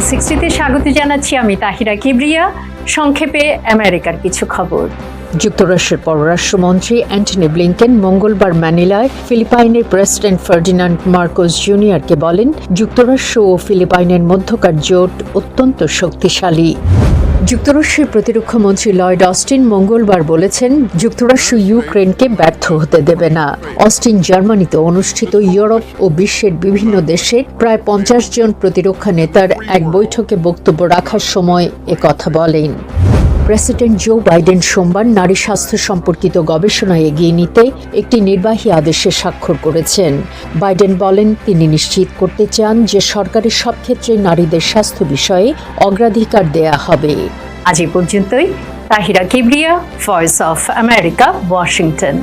সিক্সটিতে স্বাগত জানাচ্ছি আমি তাহিরা কিবরিয়া। সংক্ষেপে আমেরিকার কিছু খবর। যুক্তরাষ্ট্রের পররাষ্ট্রমন্ত্রী অ্যান্টনি ব্লিংকেন মঙ্গলবার ম্যানিলায় ফিলিপাইনের প্রেসিডেন্ট ফার্ডিনান্ড মার্কোস জুনিয়রকে বলেন, যুক্তরাষ্ট্র ও ফিলিপাইনের মধ্যকার জোট অত্যন্ত শক্তিশালী। যুক্তরাষ্ট্রের প্রতিরক্ষামন্ত্রী লয়েড অস্টিন মঙ্গলবার বলেছেন, যুক্তরাষ্ট্র ইউক্রেনকে ব্যর্থ হতে দেবে না। অস্টিন জার্মানিতে অনুষ্ঠিত ইউরোপ ও বিশ্বের বিভিন্ন দেশে প্রায় পঞ্চাশ জন প্রতিরক্ষা নেতার এক বৈঠকে বক্তব্য রাখার সময় একথা বলেন। প্রেসিডেন্ট জো বাইডেন সোমবার নারী স্বাস্থ্য সম্পর্কিত গবেষণায় এগিয়ে নিতে একটি নির্বাহী আদেশে স্বাক্ষর করেছেন। বাইডেন বলেন, তিনি নিশ্চিত করতে চান যে সরকারের সব ক্ষেত্রে নারীদের স্বাস্থ্য বিষয়ে অগ্রাধিকার দেয়া হবে। আজ এ পর্যন্তই। Tahira Kibria, voice of America, Washington.